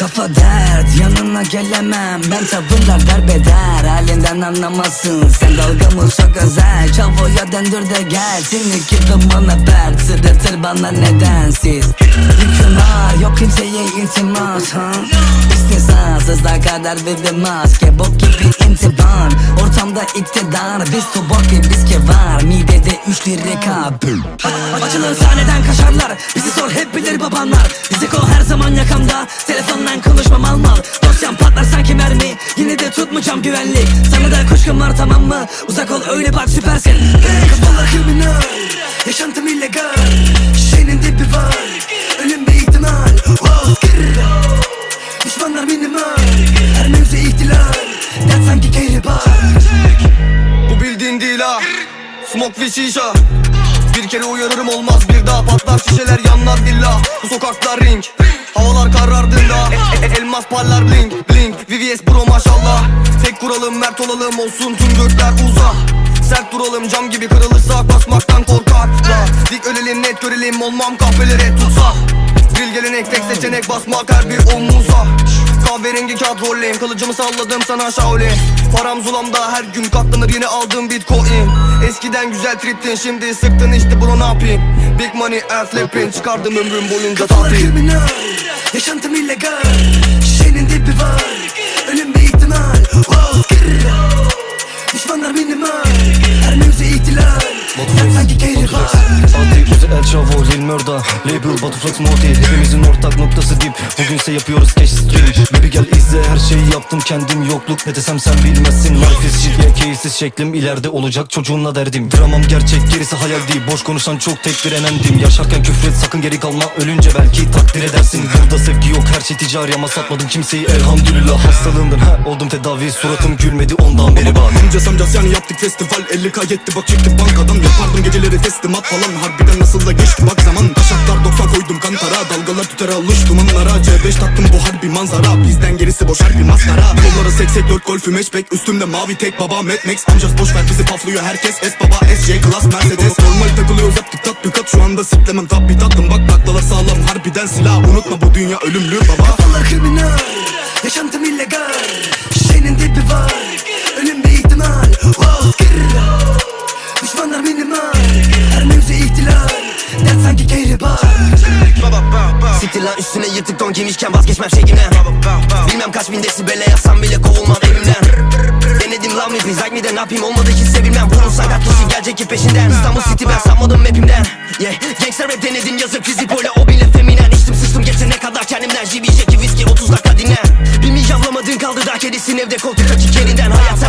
Kafa dert yanına gelemem. Ben tavırlar derbeder Halinden anlamazsın Sen dalgamız çok özel? Çavoya döndür de gel. Seni gibi bana bert Sırıtır bana nedensiz. Yükün var yok kimseye iltimas ha? İstisnasızlar kadar bir maske. Bok gibi intiban. Ortamda iktidar. Biz tubak ve biz kevar Midede üç lirika Açılın sahneden kaşarlar Bizi sor hep bilir babanlar. Bizi kol her zaman yakamda. Telefondan konuşmam al mal. Dosyam patlar sanki mermi. Yine de tutmayacağım güvenlik. Sana da kuşkum var tamam mı? Uzak ol öyle bak süpersin. Kafalar kriminal. Yaşantım illegal Ve şişa Bir kere uyarırım olmaz bir daha Patlar. Şişeler yanlar villa Bu sokaklar ring. Havalar karardığında e- e- Elmas parlar bling bling VVS bro maşallah. Tek kuralım mert olalım olsun. Tüm gökler uza. Sert duralım cam gibi kırılırsak basmaktan korkaklar Dik ölelim net görelim. Olmam kahvelere tutsa Dil gelenek tek seçenek basmak her bir omuza. Kahverengi kağıt rolleyim Kılıcımı salladım sana Shaolin Param zulamda her gün katlanır yeni aldığım bitcoin. Eskiden güzel triptin şimdi sıktın işte bunu ne yapayım? Big money air flipping çıkardım ömrüm boyunca Kafalar tatil. kriminal Yaşantım illegal Şişenin dibi var Ölüm bir ihtimal wow. Düşmanlar minimal Her mevzu ihtilal. Dert sanki Uzi El Chavo Lil Murda Label Butterflex Moti Hepimizin ortak noktası dip Bugünse yapıyoruz cash stream Baby gel izle her şeyi yaptım kendim Yokluk. Ne desem sen bilmezsin. Life is shit yeah keyifsiz şeklim. İleride olacak çocuğunla derdim. Dramam gerçek gerisi hayal değil. Boş konuşan çok tek bir enendim Yaşarken küfret sakın geri kalma. Ölünce belki takdir edersin. Burada sevgi yok her şey ticari ama satmadım kimseyi. Elhamdülillah Hastalığımdan ha oldum tedavi. Suratım gülmedi ondan beri bak Amcas amcas yani yaptık festival. 50k yetti bak çektim bankadan. Yapardım geceleri teslimat falan. Harbiden nasıl da geçti bak zaman. Taşaklar 90 Dalgalar tüter alıştım onlara C5 taktım bu harbi manzara. Bizden gerisi boş harbi maskara Yollara seksek 4 golfü matchback Üstümde mavi tek baba Mad Max. Amcas boş ver bizi paflıyor herkes. S baba SC Class Mercedes. Normal takılıyoruz yaptık tatbikat Şu anda siklemem tabi tatlım. Bak taklalar sağlam harbiden silah. Unutma bu dünya ölümlü baba. Kafalar kriminal Yaşantım illegal. Şişenin dibi var Siktir lan üstüne yırtık don giymişken vazgeçmem şeyimden Bilmem kaç bin desibele yazsam bile kovulmam evimden. Denedim lan rapi Zayt mi de ne yapayım olmadı hiç sevilmem. Bunun sakat kişi gelecek ki peşinden. İstanbul City ben sanmadım mapimden. Yeah Gangster rap denedim yazıp fizik böyle o bile feminen. İçtim sıçtım geçene kadar kendimden. JB Jackie viski 30 dakika dinlen. Bir miyavlamadın kaldı daha kedisin evde koltuktaki kerinden Hayat